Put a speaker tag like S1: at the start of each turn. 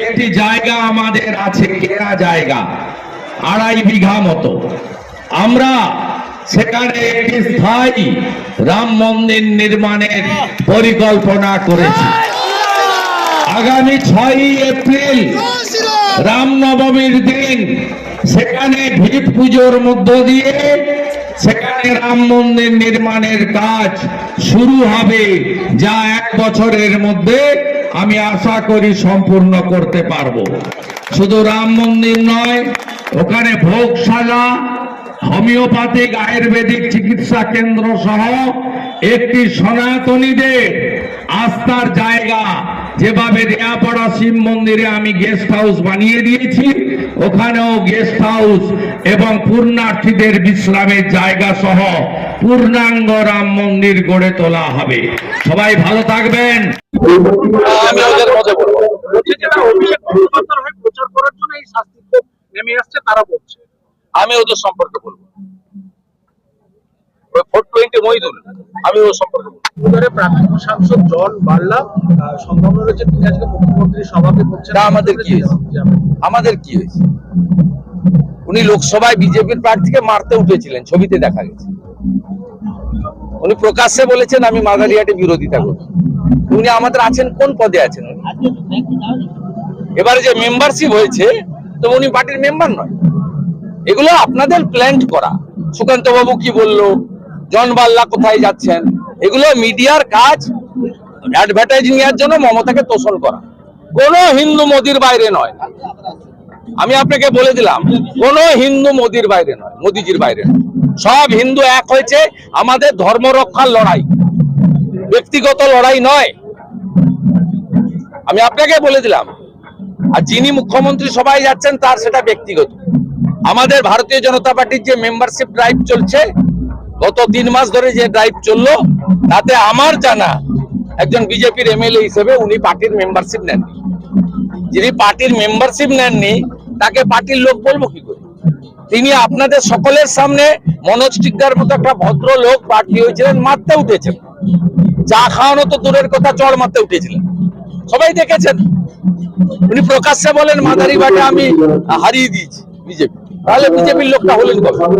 S1: একটি জায়গা আমাদের আছে কেনা জায়গা? আড়াই বিঘা মতো। আমরা সেখানে একটি স্থায়ী রাম মন্দির নির্মাণের পরিকল্পনা করেছি। আগামী ছয়ই এপ্রিল রামনবমীর দিন সেখানে ভিত পুজোর মধ্য দিয়ে সেখানে রাম মন্দির নির্মাণের কাজ শুরু হবে, যা এক বছরের মধ্যে আমি আশা করি সম্পূর্ণ করতে পারব। শুধু রাম মন্দির নয়, ওখানে ভোগশালা, হোমিওপ্যাথিক, আয়ুর্বেদিক চিকিৎসা কেন্দ্র সহ একটি সনাতনীদের আস্থার জায়গা। যেভাবে রেয়াপাড়া শিব মন্দিরে আমি গেস্ট হাউস বানিয়ে দিয়েছি, ওখানেও গেস্ট হাউস এবং পূর্ণার্থীদের বিশ্রামের জায়গা সহ পূর্ণাঙ্গ রাম মন্দির গড়ে তোলা হবে। সবাই ভালো থাকবেন।
S2: আমি ওদের মধ্যে বলব।
S3: বলছে যারা অভিষেক বন্দ্যোপাধ্যায়ের হয়ে প্রচার করার জন্য এই শাস্তি নেমে আসছে তারা বলছে
S2: আমি ওদের সম্পর্কে বলব। ফোর টোয়েন্টি মহিদুল আমি ওর সম্পর্কে বলব
S3: সাংসদ জন বার্লা সম্ভাবনা রয়েছে তিনি আজকে মুখ্যমন্ত্রীর সভাকে করছেন
S2: আমাদের কি আমাদের কি হয়েছে? উনি লোকসভায় বিজেপির প্রার্থীকে মারতে উঠেছিলেন ছবিতে দেখা গেছে। উনি প্রকাশ্যে বলেছেন, আমি মাদারিয়াটে বিরোধিতা করি উনি আমাদের আছেন, কোন পদে আছেন এবারে যে মেম্বারশিপ হয়েছে, তো উনি পার্টির মেম্বার নয়। এগুলো আপনাদের প্ল্যান্ট করা। সুকান্ত বাবু কি বলল? জন বাল্লা কোথায় যাচ্ছেন? এগুলো মিডিয়ার কাজ অ্যাডভার্টাইজিং এর জন্য মমতাকে তোষণ করা। কোন হিন্দু মোদির বাইরে নয়। আমি আপনাকে বলে দিলাম, কোন হিন্দু মোদির বাইরে নয়, মোদিজির বাইরে নয়। সব হিন্দু এক হয়েছে, আমাদের ধর্ম রক্ষার লড়াই। ব্যক্তিগত লড়াই নয়। আমি আপনাকে বলে দিলাম, আর যিনি মুখ্যমন্ত্রী সবাই যাচ্ছেন, তার সেটা ব্যক্তিগত। আমাদের ভারতীয় জনতা পার্টির যে মেম্বারশিপ ড্রাইভ চলছে, গত তিন মাস ধরে যে ড্রাইভ চলল, তাতে আমার জানা একজন বিজেপির এমএলএ হিসেবে উনি পার্টির মেম্বারশিপ নেননি। যিনি পার্টির মেম্বারশিপ নেননি, তাকে পার্টির লোক বলব কি তিনি আপনাদের সকলের সামনে মনোজ টিকদার মতো একটা ভদ্র লোক প্রার্থী হয়েছিলেন, মারতে উঠেছেন। চা খাওয়ানো তো দূরের কথা, চড় মারতে উঠেছিলেন। সবাই দেখেছেন? উনি প্রকাশ্যে বলেন, মাদারি বাটা আমি হারিয়ে দিয়েছি বিজেপি। তাহলে বিজেপির লোকটা হলেন
S3: প্রাক্তন